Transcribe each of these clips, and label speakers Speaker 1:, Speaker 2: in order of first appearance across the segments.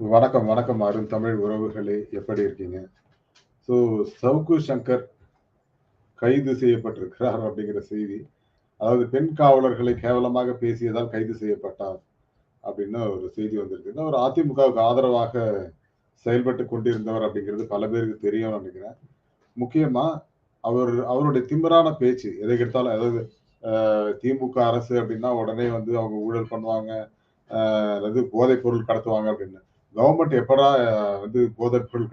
Speaker 1: வணக்கம், வணக்கம் அருண் தமிழ் உறவுகளே! எப்படி இருக்கீங்க? ஸோ சவுக்கு சங்கர் கைது செய்யப்பட்டிருக்கிறார் அப்படிங்கிற செய்தி. அதாவது பெண் காவலர்களை கேவலமாக பேசியதால் கைது செய்யப்பட்டார். அப்படின்னு ஒரு செய்தி வந்திருக்கு. அவர் அதிமுகவுக்கு ஆதரவாக செயல்பட்டுக் கொண்டிருந்தவர் அப்படிங்கிறது பல பேருக்கு தெரியும் நினைக்கிறேன். முக்கியமா அவர் அவருடைய திமிரான பேச்சு எதை எடுத்தாலும் அதாவது திமுக அரசு அப்படின்னா உடனே வந்து அவங்க ஊழல் பண்ணுவாங்க. அதாவது போதைப் பொருள் கடத்துவாங்க அப்படின்னு. கவர்மெண்ட் எப்படா வந்து போதைப் பொருள்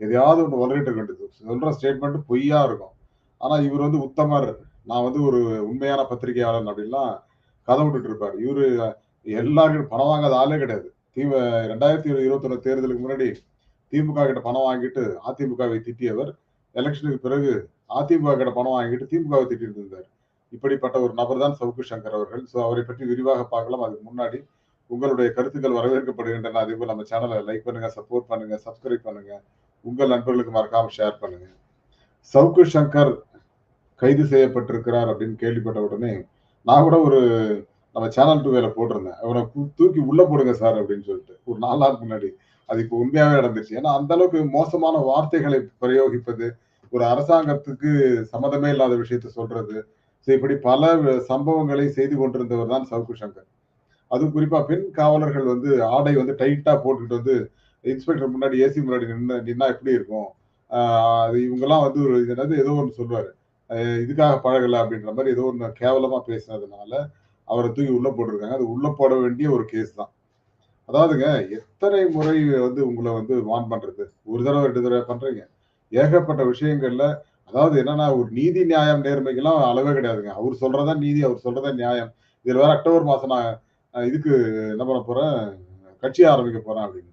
Speaker 1: எதையாவது ஒன்று உளறிட்டு இருக்க சொல்ற ஸ்டேட்மெண்ட் பொய்யா இருக்கும். ஆனா இவர் வந்து உத்தமர். நான் வந்து ஒரு உண்மையான பத்திரிகையாளன் அப்படின்லாம் கதை விட்டுட்டு இருப்பார் இவரு எல்லாருக்கும் பணம் வாங்காத ஆளே கிடையாது. தி 2021 தேர்தலுக்கு முன்னாடி திமுக கிட்ட பணம் வாங்கிட்டு அதிமுகவை திட்டியவர், எலெக்ஷனுக்கு பிறகு அதிமுக கிட்ட பணம் வாங்கிட்டு திமுகவை திட்டிட்டு இருந்தார். இப்படிப்பட்ட ஒரு நபர் தான் சவுக்கு சங்கர் அவர்கள். ஸோ அவரை பற்றி விரிவாக பார்க்கலாம். அதுக்கு முன்னாடி உங்களுடைய கருத்துக்கள் வரவேற்கப்படுகின்றன. அதேபோல நம்ம சேனலை லைக் பண்ணுங்க, சப்போர்ட் பண்ணுங்க, சப்ஸ்கிரைப் பண்ணுங்க. உங்கள் நண்பர்களுக்கு மறக்காம ஷேர் பண்ணுங்க. சவுக்கு சங்கர் கைது செய்யப்பட்டிருக்கிறார் அப்படின்னு கேள்விப்பட்ட உடனே, நான் கூட ஒரு நம்ம சேனல் 2 போட்டிருந்தேன். அவரை தூக்கி உள்ள போடுங்க சார் அப்படின்னு சொல்லிட்டு. ஒரு நாலு நாள் முன்னாடி. அது இப்போ உண்மையாவே நடந்துச்சு. ஏன்னா அந்த அளவுக்கு மோசமான வார்த்தைகளை பிரயோகிப்பது, ஒரு அரசாங்கத்துக்கு சம்மந்தமே இல்லாத விஷயத்த சொல்றது. ஸோ இப்படி பல சம்பவங்களை செய்து கொண்டிருந்தவர் தான் சவுக்கு சங்கர். அதுவும் குறிப்பா பெண் காவலர்கள் வந்து ஆடை வந்து டைட்டா போட்டுக்கிட்டு வந்து இன்ஸ்பெக்டர் முன்னாடி ஏசி முன்னாடி நின்று நின்னா எப்படி இருக்கும்? அது இவங்கெல்லாம் வந்து ஒரு என்னது ஏதோ ஒன்று சொல்லுவார் இதுக்காக பழகலை அப்படின்ற மாதிரி ஏதோ ஒன்று கேவலமா பேசினதுனால, அவரை தூக்கி உள்ள போட்டிருக்காங்க. அது உள்ள போட வேண்டிய ஒரு கேஸ் தான். அதாவதுங்க எத்தனை முறை வந்து உங்களை வந்து வான் பண்றது? ஒரு தடவை ரெண்டு தடவை பண்றீங்க. ஏகப்பட்ட விஷயங்கள்ல அதாவது என்னன்னா ஒரு நீதி, நியாயம், நேர்மைக்கெல்லாம் அளவே கிடையாதுங்க. அவர் சொல்கிறதா நீதி, அவர் சொல்றது நியாயம். இதுல வேற அக்டோபர் மாசம் நான் இதுக்கு என்ன பண்ண போறேன், கட்சி ஆரம்பிக்க போறேன் அப்படின்னு.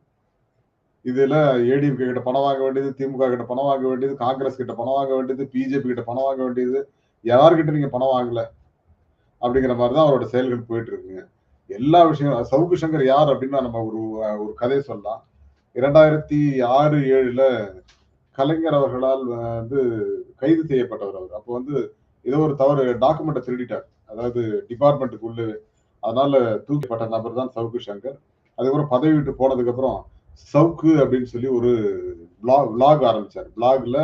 Speaker 1: இதுல ஏடிஎம்கே கிட்ட பணம் வாங்க வேண்டியது, திமுக கிட்ட பணம் வாங்க வேண்டியது, காங்கிரஸ் கிட்ட பணம் வாங்க வேண்டியது, பிஜேபி கிட்ட பணம் வாங்க வேண்டியது. யார்கிட்ட நீங்க பணம் வாங்கல? அப்படிங்கிற மாதிரி தான் அவரோட செயல்கள் போயிட்டு இருக்குங்க. எல்லா விஷயம் சவுக்கு சங்கர் யார் அப்படின்னா நம்ம ஒரு ஒரு கதையை சொல்லலாம். 2006, 7ல கலைஞர் அவர்களால் வந்து கைது செய்யப்பட்டவர் அவர். அப்போ வந்து ஏதோ ஒரு தவறு டாக்குமெண்ட்டை திருடிட்டார். அதாவது டிபார்ட்மென்ட்க்குள்ளவே. அதனால தூக்கப்பட்ட நபர் தான் சவுக்கு சங்கர். அதுக்கப்புறம் பதவி விட்டு போனதுக்கப்புறம் சவுக்கு அப்படின்னு சொல்லி ஒரு பிளாக் வ்ளாக் ஆரம்பிச்சார் பிளாக்ல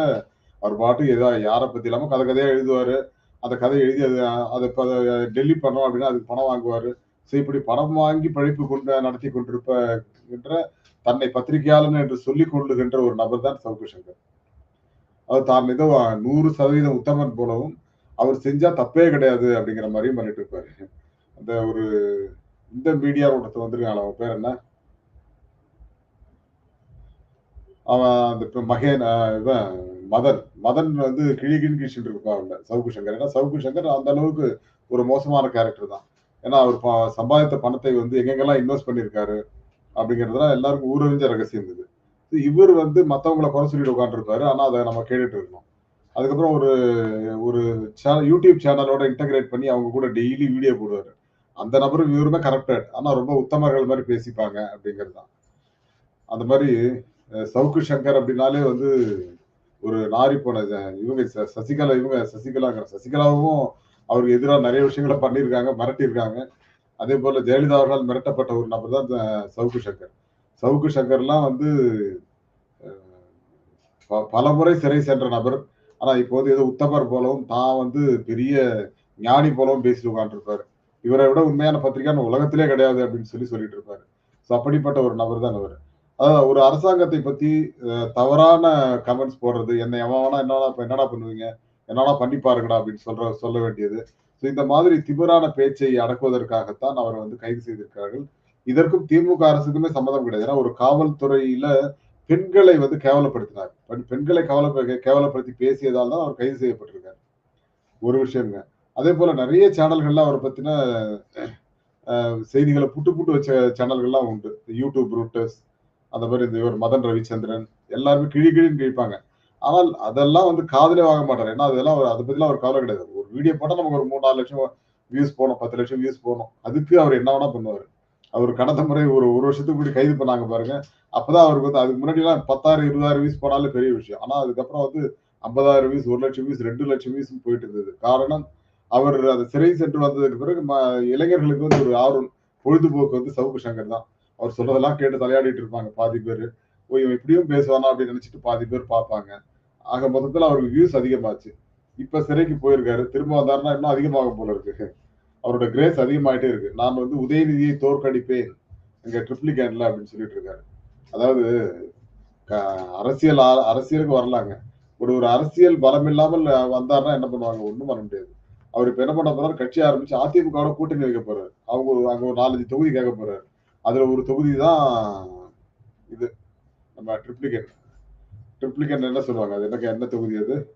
Speaker 1: அவர் பாட்டு ஏதோ யாரை பத்தி இல்லாம கதை கதையா எழுதுவாரு. அந்த கதையை எழுதி அது அதை டெல்லி பண்ணோம் அப்படின்னா அதுக்கு பணம் வாங்குவாரு. ஸோ இப்படி பணம் வாங்கி பழிப்பு கொண்டு நடத்தி கொண்டிருப்ப என்ற தன்னை பத்திரிகையாளன் என்று சொல்லிக் கொள்ளுகின்ற ஒரு நபர் தான் சவுக்கு சங்கர். அவர் தான் ஏதோ 100% உத்தமன் போலவும், அவர் செஞ்சா தப்பே கிடையாது அப்படிங்கிற மாதிரியும் பண்ணிட்டு இருப்பாரு. அந்த ஒரு இந்த மீடியா ஒருத்தன் வந்திருக்கான்ல அவன் பேர் என்ன? அவன் அந்த இப்போ மகேன் இவன் மதன். மதன் வந்து கிழி கிழின்னு கிழிச்சுட்டு அவன் சவுக்கு சங்கர். ஏன்னா சவுக்கு சங்கர் அந்த அளவுக்கு ஒரு மோசமான கேரக்டர் தான். ஏன்னா அவர் ப சம்பாதித்த பணத்தை வந்து எங்கெங்கெல்லாம் இன்வெஸ்ட் பண்ணியிருக்காரு அப்படிங்கிறதெல்லாம் எல்லாருக்கும் ஊரறிஞ்ச ரகசியம் இது. இவர் வந்து மற்றவங்கள குறை சொல்லிட்டு உட்காந்துருப்பாரு ஆனால் அதை நம்ம கேட்டுட்டு இருக்கணும். அதுக்கப்புறம் ஒரு ஒரு சேனல் யூடியூப் சேனலோட இன்டகிரேட் பண்ணி அவங்க கூட டெய்லி வீடியோ போடுவாரு. அந்த நபரும் இவருமே கரப்டட். ஆனால் ரொம்ப உத்தமர்கள் மாதிரி பேசிப்பாங்க அப்படிங்கிறது தான். அந்த மாதிரி சவுக்கு சங்கர் அப்படின்னாலே வந்து ஒரு நாரி போன இவங்க ச சசிகலா இவங்க சசிகலாங்கிற சசிகலாவும் அவருக்கு எதிராக நிறைய விஷயங்கள பண்ணியிருக்காங்க, மிரட்டியிருக்காங்க. அதே போல் ஜெயலலிதா அவர்களால் மிரட்டப்பட்ட ஒரு நபர் தான் இந்த சவுக்கு சங்கர். சவுக்கு சங்கர்லாம் வந்து பல முறை சிறை சென்ற நபர். ஆனா வந்து ஏதோ உத்தமர் போலவும், தான் வந்து பெரிய ஞானி போலவும் பேசிட்டு உட்காந்துருப்பாரு இவரை விட உண்மையான பத்திரிகையாளன் உலகத்திலே கிடையாது அப்படின்னு சொல்லி சொல்லிட்டு இருப்பாரு. ஸோ அப்படிப்பட்ட ஒரு நபர் தான் அவர் அதாவது ஒரு அரசாங்கத்தை பத்தி தவறான கமெண்ட்ஸ் போடுறது, என்னை எவன் என்னடா என்னடா பண்ணுவீங்க? என்னடா பண்ணி பாருங்கடா அப்படின்னு சொல்ற சொல்ல வேண்டியது. ஸோ இந்த மாதிரி திமிரான பேச்சை அடக்குவதற்காகத்தான் அவரை வந்து கைது செய்திருக்கிறார்கள். இதற்கும் திமுக அரசுக்குமே சம்மந்தம் கிடையாது. ஏன்னா ஒரு காவல்துறையில பெண்களை வந்து கேவலப்படுத்தினார். பெண்களை கவலை கேவலப்படுத்தி பேசியதால் தான் அவர் கைது செய்யப்பட்டிருக்காரு ஒரு அதே போல நிறைய சேனல்கள்ல அவரை பத்தின செய்திகளை புட்டு புட்டு வச்ச சேனல்கள்லாம் உண்டு. யூடியூப் ரூட்டர்ஸ் அந்த மாதிரி இந்த இவர் மதன் ரவிச்சந்திரன் எல்லாருமே கிழி கிழின்னு கிழிப்பாங்க. ஆனால் அதெல்லாம் வந்து காதலே வாங்க மாட்டார் ஏன்னா அதெல்லாம் அதை பத்திலாம் அவர் கவலை கிடையாது. ஒரு வீடியோ போட்டால் நமக்கு ஒரு 3, 4 லட்சம் வியூஸ் போகணும் பத்து லட்சம் வியூஸ் போகணும் அதுக்கு அவர் என்ன வேணா பண்ணுவார் அவர் கடந்த முறை ஒரு ஒரு வருஷத்துக்கு முன்னாடி கைது பண்ணாங்க பாருங்க. அப்பதான் அவருக்கு வந்து அதுக்கு முன்னாடிலாம் 10,000, 20,000 வியூஸ் போனாலே பெரிய விஷயம். ஆனா அதுக்கப்புறம் வந்து 50,000 வியூஸ், ஒரு லட்சம் வியூஸ், ரெண்டு லட்சம் வியூஸ்ன்னு போயிட்டு இருந்தது. காரணம் அவர் அந்த சிறை சென்று வந்ததுக்கு பிறகு இளைஞர்களுக்கு வந்து ஒரு ஆர்வம் பொழுதுபோக்கு வந்து சவுக்கு சங்கர் தான். அவர் சொல்றதெல்லாம் கேட்டு தலையாடிட்டு இருப்பாங்க. பாதி பேர் ஓ இவன் இப்படியும் பேசுவானா அப்படின்னு நினைச்சிட்டு பாதி பேர் பார்ப்பாங்க. ஆக மொத்தத்தில் அவருக்கு வியூஸ் அதிகமாச்சு. இப்ப சிறைக்கு போயிருக்காரு. திரும்ப வந்தாருன்னா இன்னும் அதிகமாகும் போல இருக்கு. அவரோட கிரேஸ் அதிகமாயிட்டே இருக்கு. நான் வந்து உதயநிதியை தோற்கடிப்பேன். எங்க ட்ரிப்ளிகேன்ல e அப்படின்னு சொல்லிட்டு இருக்காரு. அதாவது அரசியல் ஆ- அரசியலுக்கு வரலாங்க. ஒரு ஒரு அரசியல் பலம் இல்லாமல் வந்தாருன்னா என்ன பண்ணுவாங்க? ஒன்றும் பண்ண முடியாது. அவர் இப்ப என்ன பண்ண போறாரு? கட்சி ஆரம்பிச்சு அதிமுகவோட கூட்டணி வைக்க போறாரு. அவங்க ஒரு- அங்க ஒரு நாலஞ்சு தொகுதி கேட்க போறாரு. அதுல ஒரு தொகுதி தான் இது. நம்ம ட்ரிப்ளிகேட். ட்ரிப்ளிகேட் என்ன சொல்லுவாங்க? அது எனக்கு என்ன தொகுதி அது?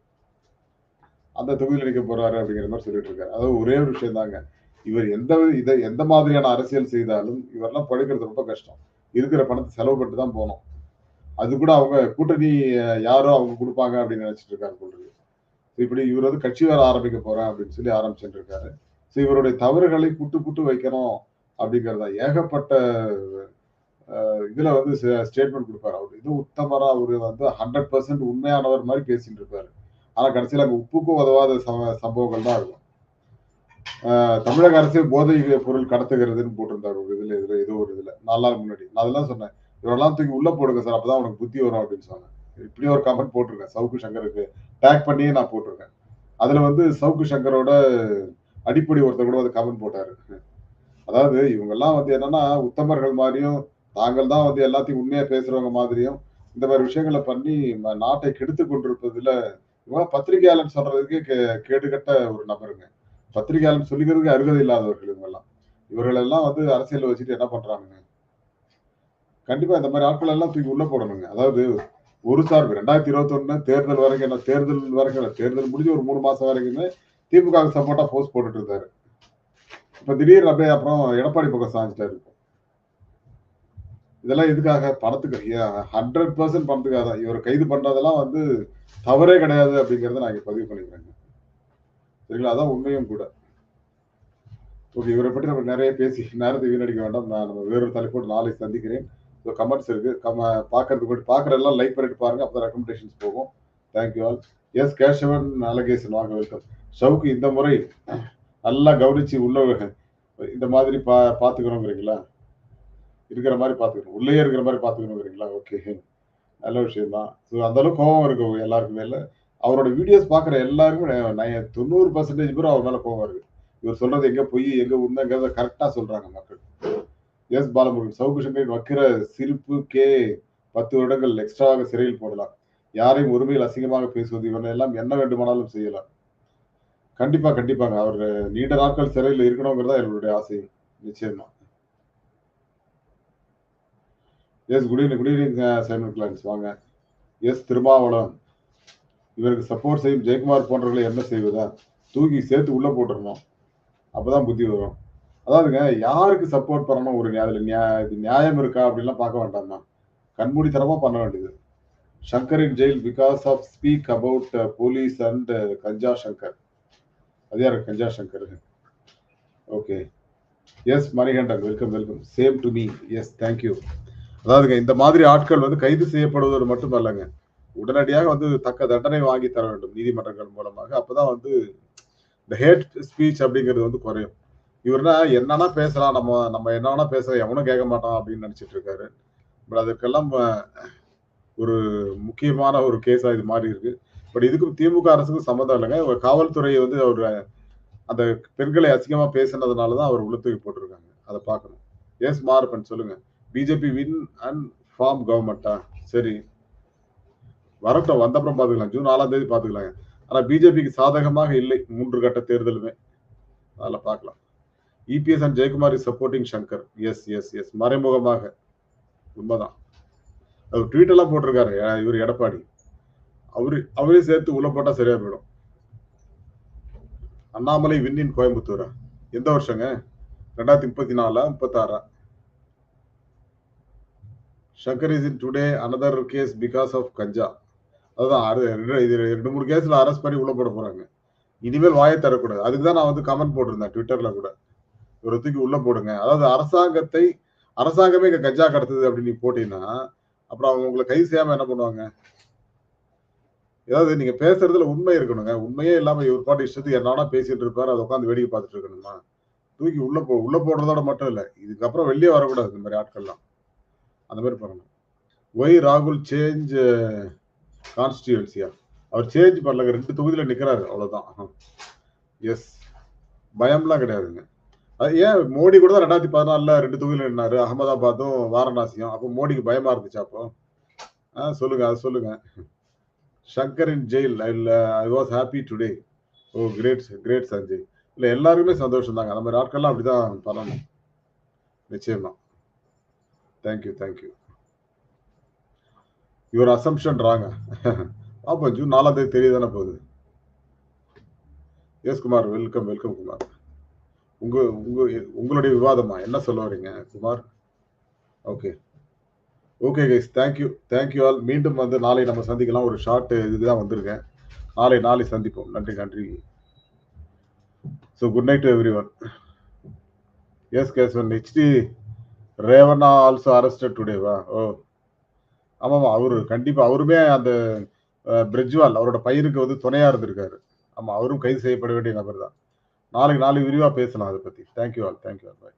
Speaker 1: அந்த தொகுதியில் நிற்க போறாரு அப்படிங்கிற மாதிரி சொல்லிட்டு இருக்காரு. அதாவது ஒரே ஒரு விஷயம் தாங்க. இவர் எந்த இதை எந்த மாதிரியான அரசியல் செய்தாலும் இவரெல்லாம் படுக்கிறது ரொம்ப கஷ்டம். இருக்கிற பணத்தை செலவு பண்ணிட்டு தான் போகணும். அது கூட அவங்க கூட்டணி யாரோ அவங்க கொடுப்பாங்க அப்படின்னு நினைச்சிட்டு இருக்காரு சொல்றது இப்படி இவர் வந்து கட்சி வேற ஆரம்பிக்க போறேன் அப்படின்னு சொல்லி ஆரம்பிச்சுட்டு இருக்காரு ஸோ இவருடைய தவறுகளை புட்டு புட்டு வைக்கணும் அப்படிங்கிறதா ஏகப்பட்ட இதுல வந்து ஸ்டேட்மெண்ட் கொடுப்பாரு அவர். இது உத்தமரா அவரு வந்து ஹண்ட்ரட் பர்சன்ட் உண்மையானவர் மாதிரி பேசிட்டு இருப்பாரு ஆனா கடைசியில் அங்கே உப்புக்கும் உதவாத சம்பவங்கள் தான் இருக்கும் தமிழக அரசு போதை பொருள் கடத்துகிறதுன்னு போட்டிருந்தாரு ஒரு இதுல இதுல ஏதோ ஒரு இதுல. நாலு நாள் முன்னாடி. நான் அதெல்லாம் சொன்னேன். இவரெல்லாம் தூக்கி உள்ள போடுங்க சார் அப்பதான் உனக்கு புத்தி வரும் அப்படின்னு சொன்னேன். இப்படி ஒரு கமெண்ட் போட்டிருக்கேன். சவுக்கு சங்கருக்கு. டேக் பண்ணியே நான் போட்டிருக்கேன். அதுல வந்து சவுக்கு சங்கரோட அடிப்படை ஒருத்தர் கூட வந்து கமெண்ட் போட்டாரு. அதாவது இவங்க எல்லாம் வந்து என்னன்னா உத்தமர்கள் மாதிரியும் தாங்கள் தான் வந்து எல்லாத்தையும் உண்மையா பேசுறவங்க மாதிரியும் இந்த மாதிரி விஷயங்களை பண்ணி நாட்டை கெடுத்து கொண்டிருப்பதுல இவங்க பத்திரிகையாளன் சொல்றதுக்கு கே- கேடுகட்ட ஒரு நபருங்க. பத்திரிகையாளன் சொல்லிக்கிறதுக்கு அருகதை இல்லாதவர்கள் இவங்கெல்லாம். இவர்களெல்லாம் இவர்கள் எல்லாம் வந்து அரசியல் வச்சுட்டு என்ன பண்றாங்க கண்டிப்பா இந்த மாதிரி ஆட்கள் எல்லாம் தூக்கி உள்ள போடணுங்க. அதாவது ஒரு சார்பு. ரெண்டாயிரத்தி இருபத்தி ஒண்ணு தேர்தல் வரைக்கும் என்ன தேர்தல் வரைக்கும் தேர்தல் முடிஞ்சு ஒரு மூணு மாசம் வரைக்குமே திமுக சப்போர்ட்டா போஸ்ட் போட்டுட்டு இருந்தாரு. இப்ப திடீர்னு அப்படியே அப்புறம் எடப்பாடி பக்கம் சாஞ்சிட்டாரு இதெல்லாம் எதுக்காக? பணத்துக்கு. ஹண்ட்ரட் பர்சன்ட் பணத்துக்காக தான். இவரை கைது பண்றதெல்லாம் வந்து தவறே கிடையாது அப்படிங்கறத நான் இங்க பதிவு பண்ணிக்கிறேங்க. சரிங்களா? அதான் உண்மையும் கூட. ஓகே இவரை பற்றி நம்ம நிறைய பேசி நேரத்தை வீணடிக்க வேண்டாம். நான் நம்ம வேறொரு தலைப்போடு நாளை சந்திக்கிறேன். ஸோ கமெண்ட்ஸ் இருக்கு கம பார்க்கறதுக்கு முன்னாடி பார்க்குற எல்லாம் லைக் பண்ணிட்டு பாருங்க அப்போ ரெக்கமெண்டேஷன்ஸ் போகும். Thank you all yes Keshavan Alagesan வாங்க வெல்கம் ஷவுக்கு இந்த முறை நல்லா கவனிச்சு உள்ள இந்த மாதிரி பா பார்த்துக்கணுங்கிறீங்களா? இருக்கிற மாதிரி பார்த்துக்கணும். உள்ளே இருக்கிற மாதிரி பார்த்துக்கணுங்கிறீங்களா? ஓகே நல்ல விஷயம் தான் ஸோ அந்த அளவுக்கு கோவம் இருக்கு எல்லாருக்குமே இல்லை. அவரோட வீடியோஸ் பார்க்குற எல்லாருக்குமே தொண்ணூறு பர்சன்டேஜ் பேர் அவர் மேலே கோவம் இருக்கு. இவர் சொல்றது எங்க பொய் எங்க உண்மைங்கிறத கரெக்டா சொல்றாங்க மக்கள். எஸ் பாலமுருகன். சவுக்கு வக்கிர சிரிப்பு கே பத்து வருடங்கள் எக்ஸ்ட்ராவாக சிறையில் போடலாம். யாரையும் ஒருமையில் அசிங்கமாக பேசுவது இவனை எல்லாம் என்ன வேண்டுமானாலும் செய்யலாம். கண்டிப்பா கண்டிப்பாங்க. அவர் நீண்ட நாட்கள் சிறையில் இருக்கணுங்கிறதா என்னுடைய ஆசை. நிச்சயமா. Yes good evening good evening Simon glands வாங்க. எஸ் திருமாவளம் இவருக்கு சப்போர்ட் செய்யும் ஜெயக்குமார் போன்றவர்களை என்ன செய்வதா? தூக்கி சேர்த்து உள்ள போட்டுருணும் அப்பதான் புத்தி வரும். அதாவதுங்க யாருக்கு சப்போர்ட் பண்ணணும் ஒரு நியா- அதுல நியாய இது நியாயம் இருக்கா அப்படின்லாம் பார்க்க வேண்டாமா கண்மூடித்தனமா பண்ண வேண்டியது. Shankar in jail because of speak about police and ganja Shankar. அது யாரு? Ganja Shankar. Okay. Yes Manikandan welcome welcome same to me yes thank you அதாவதுங்க இந்த மாதிரி ஆட்கள் வந்து கைது செய்யப்படுவது மட்டுமல்லங்க உடனடியாக வந்து தக்க தண்டனை வாங்கி தர வேண்டும் நீதிமன்றங்கள் மூலமாக. அப்பதான் வந்து இந்த ஹேட் ஸ்பீச் அப்படிங்கிறது வந்து குறையும். இவர்னா என்னன்னா பேசலாம் நம்ம நம்ம என்ன வேணா பேச எவனும் கேட்க மாட்டான் அப்படின்னு நினைச்சிட்டு இருக்காரு. பட் அதற்கெல்லாம் ஒரு முக்கியமான ஒரு கேஸா இது மாதிரி இருக்கு. பட் இதுக்கும் திமுக அரசுக்கும் சம்மந்தம் இல்லைங்க. ஒரு காவல்துறை வந்து அவர் அந்த பெண்களை அசிங்கமா பேசினதுனால தான் அவர் உளுத்துக்கு போட்டிருக்காங்க. அதை பார்க்கணும். எஸ் மார்பன் சொல்லுங்க. பிஜேபி வின் அண்ட் ஃபார்ம் கவர்மெண்டா சரி. வரட்டும் வந்தப்புறம் பார்த்துக்கலாம். ஜூன் நாலாம் தேதி பார்த்துக்கலாங்க. ஆனா பிஜேபிக்கு சாதகமாக இல்லை மூன்று கட்ட தேர்தலுமே. அதில் பார்க்கலாம். EPS and Jayakumar is supporting Shankar yes yes yes மறைமுகமாக. உண்மைதான். அவர் ட்வீட் எல்லாம் போட்டிருக்காரு. இவர் எடப்பாடி. அவரு அவரே சேர்த்து உள்ள போட்டா சரியா போயிடும். அண்ணாமலை விண்ணின் கோயம்புத்தூரா? எந்த வருஷங்க? ரெண்டாயிரத்தி முப்பத்தி நாலா முப்பத்தாறா? Shankar is in today another case because of ganja அதுதான் இது ரெண்டு மூணு கேஸ்ல அரெஸ்ட் பண்ணி உள்ள போட போறாங்க. இனிமேல் வாயை தரக்கூடாது அதுக்கு தான் நான் வந்து கமெண்ட் போட்டிருந்தேன் ட்விட்டர்ல கூட. ஒரு தூக்கி உள்ள போடுங்க. அதாவது அரசாங்கத்தை அரசாங்கமே இங்க கஞ்சா கடத்துது அப்படின்னு நீ போட்டீங்கன்னா அப்புறம் அவங்க உங்களை கை செய்யாம என்ன பண்ணுவாங்க? ஏதாவது நீங்க பேசுறதுல உண்மை இருக்கணுங்க. உண்மையே இல்லாம இவர் பாட்டு இஷ்டத்துக்கு என்ன பேசிட்டு இருப்பாரு. அதை உட்காந்து வேடிக்கை பார்த்துட்டு இருக்கணுமா? தூக்கி உள்ள போ உள்ள போடுறதோட மட்டும் இல்லை. இதுக்கப்புறம் வெளியே வரக்கூடாது இந்த மாதிரி ஆட்கள்லாம். அந்த மாதிரி பண்ணணும். ஒய் ராகுல் சேஞ்ச் கான்ஸ்டியூன்சியா அவர் சேஞ்ச் பண்ணல ரெண்டு தொகுதியில நிக்கிறாரு. அவ்வளவுதான். எஸ் பயம்லாம் கிடையாதுங்க. ஏன் மோடி கூட தான் ரெண்டாயிரத்தி பதினாலுல ரெண்டு தொகுதியில் நின்னாரு? அகமதாபாத்தும் வாரணாசியும். அப்போ மோடிக்கு பயமா இருந்துச்சு அப்போ? ஆ சொல்லுங்க அது சொல்லுங்க. Shankar in jail I was happy today oh great great Sanjay. இல்லை எல்லாருக்குமே சந்தோஷம் தாங்க. அந்த மாதிரி ஆட்கள்லாம் அப்படிதான் பண்ணணும். நிச்சயமா. Thank you thank you your அசம்ஷன்றாங்க ராங்க ஜூன் நாலாம் தேதி தெரியதானே போகுது? Yes Kumar welcome welcome Kumar. உங்க உங்க உங்களுடைய விவாதமா? என்ன சொல்ல வரீங்க Kumar? Okay okay guys thank you thank you all மீண்டும் வந்து நாளை நம்ம சந்திக்கலாம். ஒரு ஷார்ட் இதுதான் வந்திருக்கேன். நாளை நாளை சந்திப்போம். நன்றி நன்றி. So good night to everyone yes Keshavan HD Revanna also arrested டுடேவா ஓ. ஆமாம் அவரு கண்டிப்பாக அவருமே அந்த பிரிட்ஜ்வால் அவரோட பயிருக்கு வந்து துணையாக இருந்திருக்காரு. ஆமாம் அவரும் கைது செய்யப்பட வேண்டிய நபர் தான் நாளைக்கு நாளைக்கு விரிவா பேசலாம் அதை பத்தி. Thank you all thank you all bye